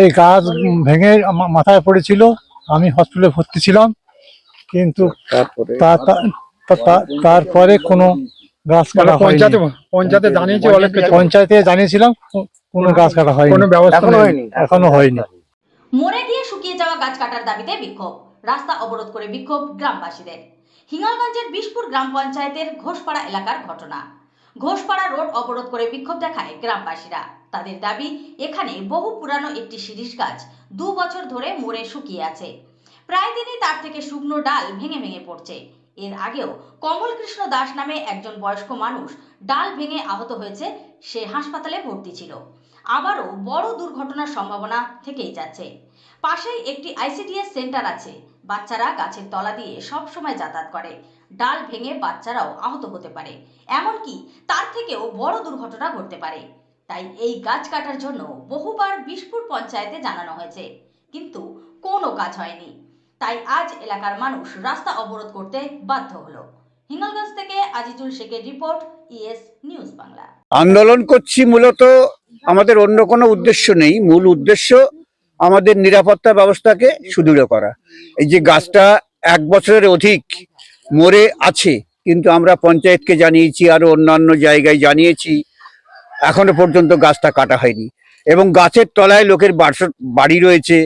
এই গাছ ভেঙে মাথায় পড়েছিল। আমি হসপিটালে ভর্তি ছিলাম। কিন্তু তারপরে? কোনো গাছ কাটা পঞ্চায়েতে পঞ্চায়েতে জানিয়েছে অনেক পঞ্চায়েতে জানিয়েছিলাম কোনো গাছ কাটা হয়নি। কোনো ব্যবস্থা হয়নি? এখনও হয়নি। মরে গিয়ে শুকিয়ে যাওয়া গাছ কাটার দাবিতে বিক্ষোভ। রাস্তা অবরোধ করে বিক্ষোভ গ্রামবাসীদের। হিঙ্গলগঞ্জের বিশপুর গ্রাম পঞ্চায়েতের ঘোষপাড়া এলাকার ঘটনা। ঘোষপাড়া রোড অবরোধ করে বিক্ষোভ দেখায় গ্রামবাসীরা। তাদের দাবি, এখানে বহু পুরানো একটি শিরিষ গাছ দু বছর ধরে মরে শুকিয়ে আছে। প্রায় দিনই তার থেকে শুকনো ডাল ভেঙে ভেঙে পড়ছে। এর আগেও কমল কৃষ্ণ দাস নামে একজন বয়স্ক মানুষ ডাল ভেঙে আহত হয়েছে, সে হাসপাতালে ভর্তি ছিল। আবারও বড় দুর্ঘটনার সম্ভাবনা থেকেই যাচ্ছে। পাশেই একটি আইসিডিএস সেন্টার আছে বাচ্চারা গাছের তলা দিয়ে সব সময় যাতায়াত করে। ডাল ভেঙে বাচ্চারাও আহত হতে পারে। এমনকি তার থেকেও বড় দুর্ঘটনা ঘটতে পারে। তাই এই গাছ কাটার জন্য বহুবার বিশপুর পঞ্চায়েতে জানানো হয়েছে। কিন্তু কোনো কাজ হয়নি। তাই আজ এলাকার মানুষ রাস্তা অবরোধ করতে বাধ্য হলো। হিঙ্গলগঞ্জ থেকে আজিজুল শেখের রিপোর্ট, ইএস নিউজ বাংলা। আন্দোলন করছি মূলত আমাদের অন্য কোনো উদ্দেশ্য নেই। মূল উদ্দেশ্য আমাদের নিরাপত্তা ব্যবস্থাকে সুদৃঢ় করা। এই যে গাছটা এক বছরের অধিক মরে আছে, কিন্তু আমরা পঞ্চায়েতকে জানিয়েছি, আরও অন্যান্য জায়গায় জানিয়েছি, এখনও পর্যন্ত গাছটা কাটা হয়নি। এবং গাছের তলায় লোকের বাড়ি রয়েছে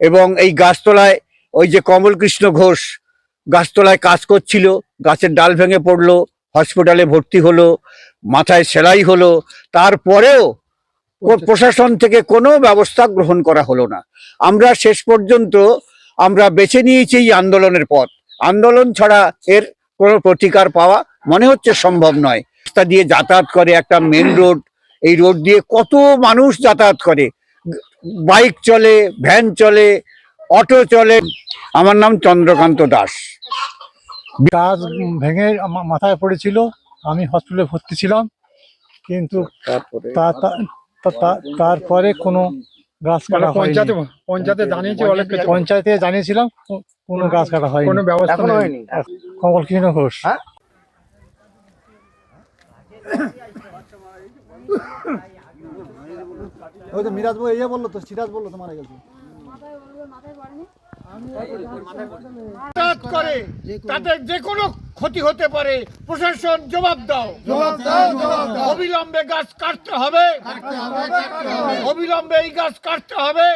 এবং এই গাছতলায় ওই যে কমল কৃষ্ণ ঘোষ গাছতলায় কাজ করছিল, গাছের ডাল ভেঙে পড়ল, হসপিটালে ভর্তি হলো, মাথায় সেলাই হলো, তারপরেও প্রশাসন থেকে কোনো ব্যবস্থা গ্রহণ করা হলো না। আমরা শেষ পর্যন্ত আমরা বেছে নিয়েছি এই আন্দোলনের পথ। আন্দোলন ছাড়া এর কোনো প্রতিকার পাওয়া মনে হচ্ছে সম্ভব নয়। রাস্তা দিয়ে যাতায়াত করে একটা মেন রোড এই রোড দিয়ে কত মানুষ যাতায়াত করে। বাইক চলে ভ্যান চলে অটো চলে। আমার নাম চন্দ্রকান্ত দাস। গাছ ভেঙে মাথায় পড়েছিল। আমি হসপিটালে ভর্তি ছিলাম। কিন্তু তারপরে? তা- তা- তা- তা- তারপরে কোনো গাছ মানে কাটা পঞ্চায়েত পঞ্চায়েতে পঞ্চায়েতে জানিয়েছে অনেক পঞ্চায়েতে জানিয়েছিলাম কোনো গাছ কাটা হয় কোনো ব্যবস্থা হয়নি? কমল কৃষ্ণ ঘোষ। হ্যাঁ? ওই তো মিরাজ বই এই বলল তো সিরাজ বলল তো মারা গেছে করে তাদের যে কোনো ক্ষতি হতে পারে। প্রশাসন জবাব দাও। অবিলম্বে গাছ কাটতে হবে। অবিলম্বে এই গাছ কাটতে হবে।